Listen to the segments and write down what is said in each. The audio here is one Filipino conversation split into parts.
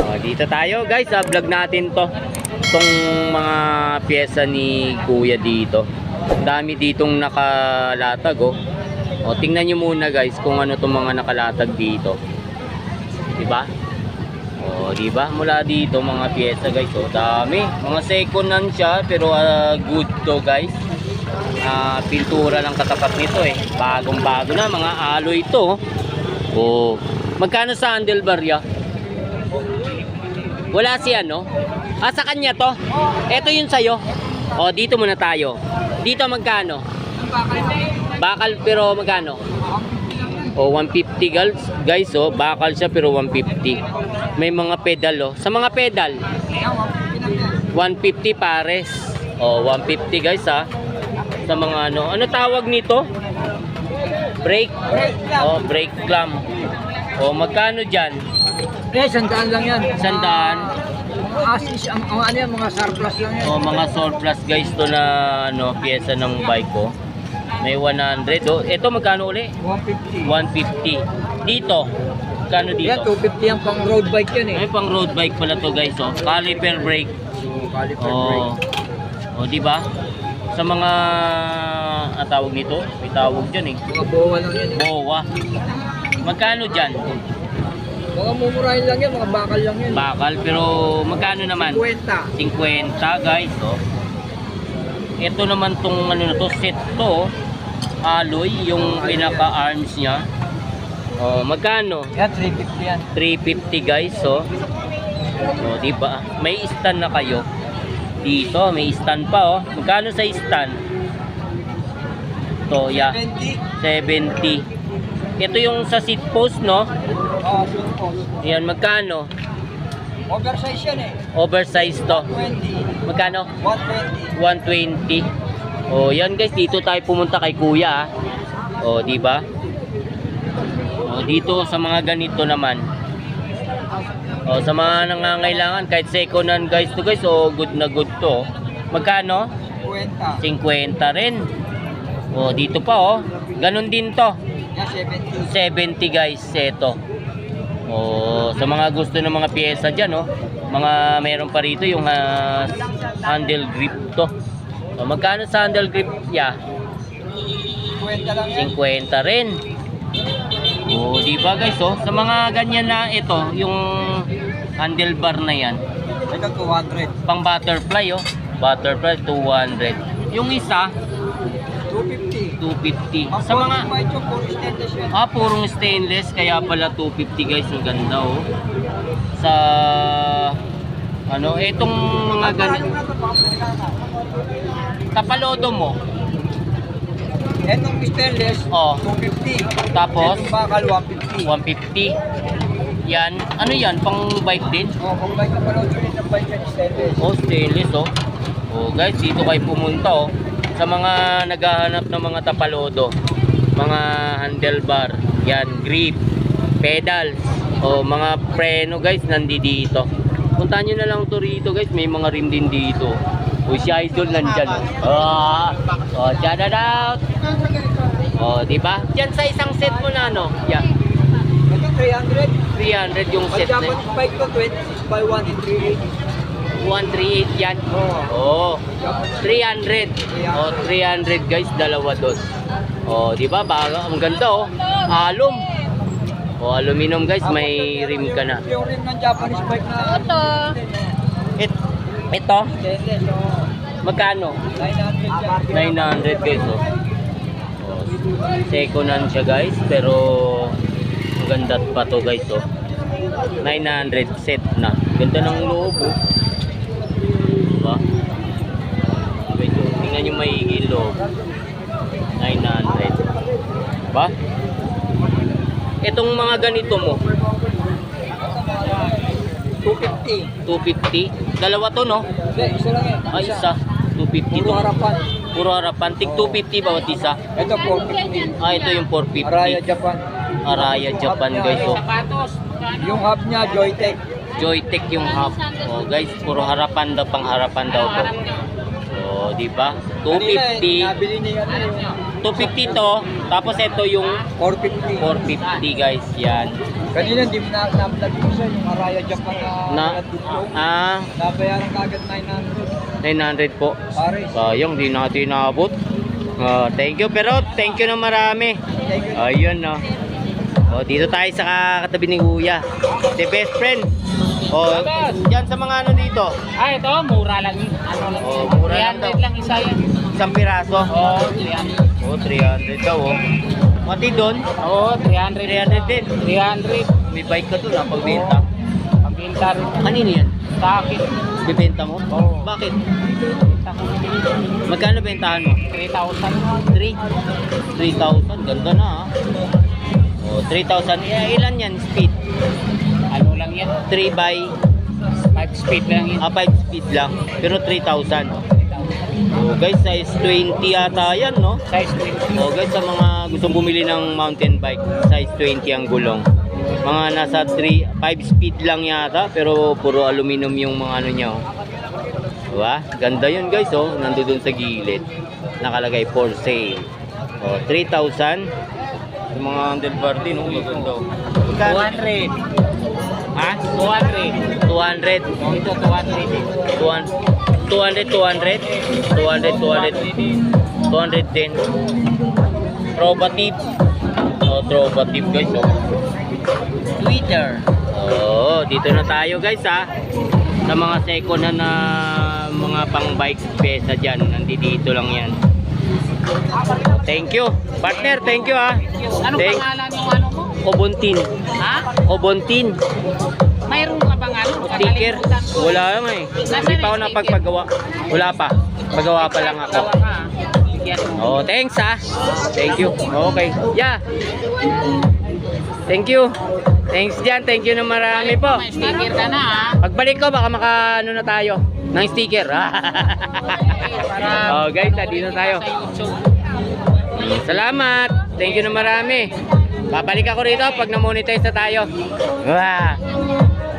Oh, dito tayo guys, sa vlog natin to. Itong mga pyesa ni Kuya dito. Ang dami ditong nakalatag oh. O, tingnan nyo muna guys kung ano itong mga nakalatag dito. Diba? O, diba? Mula dito mga pyesa guys. O, dami. Mga second hand siya pero ah, good to guys. Ah, pintura lang katapat nito eh. Bagong bago na. Mga alloy to. Oh. Magkano sa handlebar ya? Wala si ano? Ah, sa kanya to? Ito yun sa'yo. O, dito muna tayo. Dito magkano? Bakal pero magkano? O, 150 guys. Guys, oh, bakal siya pero 150. May mga pedal, oh. Sa mga pedal, 150 pares. O, 150 guys, ha. Sa mga ano. Ano tawag nito? Brake. O, brake clamp. O, magkano dyan? Eh, sandaan lang yan. Sandaan. Asis, ang, ang ano yan, mga surplus lang yan. O mga surplus guys to na ano, pyesa ng bike ko. May 100. Oh, ito magkano uli? 150. 150. Dito. Magkano Yan, dito? 250 yan pang road bike yan eh. May pang road bike pala to guys, oh. Caliper brake. So, caliper Oh. brake. Oh, di ba? Sa mga ah, tawag nito, may tawag diyan eh. Mga bowa lang yan eh. Bowa. Magkano diyan? Mga mumurahin lang yan, mga bakal lang yan. Bakal pero magkano naman? 50. 50 guys oh. Ito naman tong ano na to, set to. Alloy yung pinaka arms niya. Oh, magkano? Yan, 350 yan. 350 guys oh. Oh, di ba? May stand na kayo. Dito, may stand pa oh. Magkano sa stand? To, yeah. 70. 70. Ito yung sa seat post, no? Oh, super. Ayan, magkano? Oversize yan eh. Oversized to. 20. Magkano? 120. 120. Oh, yan guys, dito tayo pumunta kay Kuya. ah. Oh, di ba? Oh, dito sa mga ganito naman. Oh, sa mga nangangailangan kahit second hand guys to guys, oh, good na good to. Magkano? 50. 50 rin. Oh, dito pa oh. Ganon din to. Yan, 70. 70 guys, seto. Oh, sa mga gusto ng mga pyesa diyan, oh. Mga meron pa rito yung ah, handle grip to. Oh, magkano sa handle grip? Yeah, 50 lang yan. 50 rin. Oh, di ba guys, oh? Sa mga ganyan na ito, yung handlebar na yan, Ito, 200. pang butterfly, oh. Butterfly 200. Yung isa, 250. 250. Ang Sa mga ito. Ah, purong stainless, kaya pala 250 guys, ang ganda oh. Sa ano, etong mga ganito, Ano na ito, kapalodo mo. Etong stainless, Oh. 250. Tapos Etong bakal, 150. 150. Yan, ano yan, pang bike din? Oh, kung bike ka pala ulit ng bike stainless. Oh, stainless oh. Oh, guys, dito kayo pumunta oh. Sa mga naghahanap ng mga tapalodo, mga handlebar, yan, grip, pedals, oh, mga preno guys, nandito. Puntahan nyo na lang to rito guys, may mga rim din dito. Oh, si Idol nandyan. Oh, ah, oh shout out. Oh, di ba? Diyan sa isang set mo na ano? Yeah, Ito, 300. 300 yung set na. Japanese bike ko, 26 by 1 and 380. 138 yan. Oh. Oh. 300. Oh, 300 guys, dalawa doon. Oh, di ba? Baga, ang ganda oh. Alum. Oh, aluminum guys, may rim ka na. Yung rim ng Japanese bike na Ito. It, ito, magkano? 900 yan. 900 guys oh. oh. Second hand siya guys, pero maganda pa to guys oh. 900 set na. Ganda ng loob oh. Diba? Medyo tingnan yung maigi yung loob. 900. Diba? Itong mga ganito mo, 250. 250. Dalawa to no? Hindi, isa lang yan. Ay, isa. 250 Puro to. harapan. Puro harapan. Tig 250 bawat isa. Ito, 450. Ah, ito yung 450. Araya, Japan. Araya Japan guys. Oh. Yung hub niya, Joytech. Joytech yung half. Oh, guys, puro harapan daw, pang harapan daw to. Oh, di ba? Kanina, 250. Nabili niya ano yung 250 to. Tapos ito yung 450. 450 guys. Yan. Kanina, di mo na na-vlog ko siya yung Araya Japan na Na, ah, Nabayaran kagad 900. 900 po. Pare. Sayang, di natin naabot. Oh, thank you. Pero thank you na marami. Thank you. Ayun, no. Oh, dito tayo sa katabi ni Kuya. The best friend. Oh, yan sa mga ano dito. Ah, ito, mura lang. Ano lang Oh, mura lang 300 daw. lang isa yan. Isang piraso. Oo, 300. Oh, 300 daw, oh. Mati doon. Oo, 300. 300 din. 300. May bike ka doon, ah, pagbenta. Pambinta rin. Kanino yan? Sa akin. Bibenta mo? Oo. Bakit? Benta ko. Magkano bentahan mo? 3,000. 3? 3,000. Ganda na, ah. Oh, 3,000. Eh, ilan yan? Speed? yun. 3 by 5 speed lang yun. Ah, 5 speed lang. Pero 3,000. So guys, size 20 yata yan, no? Size 20. So guys, sa mga gustong bumili ng mountain bike, size 20 ang gulong. Mga nasa 3, 5 speed lang yata, pero puro aluminum yung mga ano niya, oh. Diba? Ganda yun guys, oh. Nandun sa gilid. Nakalagay for sale. Oh, 3,000. Yung mga handlebar din, oh. Maganda, oh. 100. Ha? 200. 200. Ito, 200. 200, 200, 200, 200, 200 din. Tropa tip. Oh, tropa tip guys, oh. Twitter. Oh, dito na tayo guys ha. Sa mga second hand na mga pang bike pesa dyan. Nandito lang yan. Thank you. Partner, thank you ha. Ano Thank- pangalan mo? Kobontin. Ha? Kobontin. Mayroon ka bang ano? Sticker. Wala lang eh. Hindi pa ako napagpagawa. Wala pa. Pagawa pa lang ako. Bigyan mo. Oh, thanks ah. Thank you. Okay. Yeah. Thank you. Thanks dyan. Thank you na marami po. May sticker ka na ha. Pagbalik ko, baka maka ano na tayo. Ng sticker. oh, guys, ah, dito tayo. Sa YouTube. Salamat. Thank you na marami. Babalik ako rito pag na-monetize na tayo. Wow.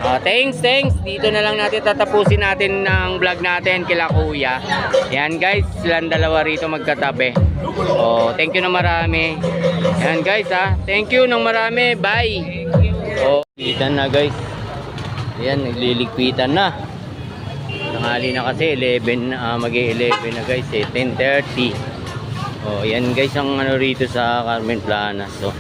Oh, thanks, thanks. Dito na lang natin tatapusin natin ng vlog natin kila kuya. Yan guys, silang dalawa rito magkatabi. Oh, thank you na marami. Yan guys ha. Thank you ng marami. Bye. Oh, liquitan na guys. Yan, nagliligpitan na. Tanghali na kasi 11 ah, mag-11 na guys eh 10:30. Oh, yan guys ang ano rito sa Carmen Planas. So,